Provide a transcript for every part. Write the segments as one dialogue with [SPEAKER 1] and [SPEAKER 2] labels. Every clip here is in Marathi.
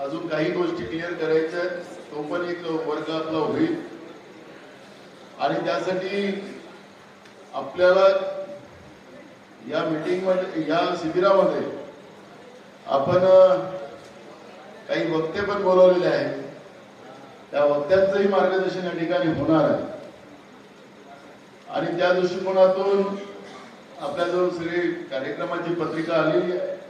[SPEAKER 1] अजून काही गोष्टी क्लिअर करायच्या. आहेत तो पण एक वर्ग आपला होईल. आणि त्यासाठी आपल्याला या मीटिंगमध्ये या शिबिरामध्ये आपण काही वक्ते पण बोलवलेले आहेत. त्या वक्त्यांचंही मार्गदर्शन या ठिकाणी होणार आहे. आणि त्या दृष्टिकोनातून आपल्याजवळ सगळी कार्यक्रमाची पत्रिका आलेली आहे.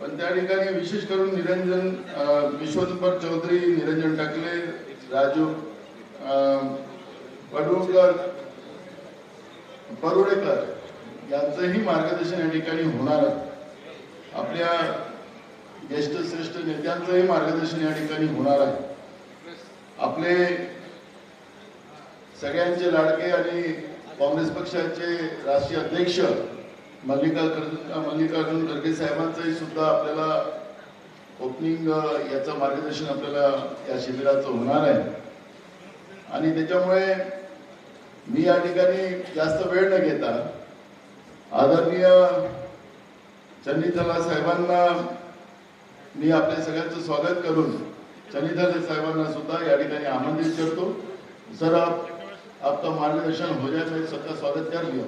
[SPEAKER 1] पण त्या ठिकाणी विशेष करून निरंजन विश्वंबर चौधरी निरंजन टाकले राजू अं, परुडेकर यांचंही मार्गदर्शन या ठिकाणी होणार आहे. आपल्या ज्येष्ठ श्रेष्ठ नेत्यांचंही मार्गदर्शन या ठिकाणी होणार आहे. आपले सगळ्यांचे लाडके आणि काँग्रेस पक्षाचे राष्ट्रीय अध्यक्ष मल्लिकार्जुन मल्लिकार्जुन खरगे साहेबांचंही सुद्धा आपल्याला ओपनिंग याचं मार्गदर्शन आपल्याला या शिबिराचं होणार आहे. आणि त्याच्यामुळे मी या ठिकाणी जास्त वेळ न घेता आदरणीय चंदीथला साहेबांना मी आपल्या सगळ्यांचं स्वागत करून चन्नीथल साहेबांना सुद्धा या ठिकाणी आमंत्रित करतो. सर आप आपका मार्गदर्शन हो जाए तो सबका स्वागत कर लिया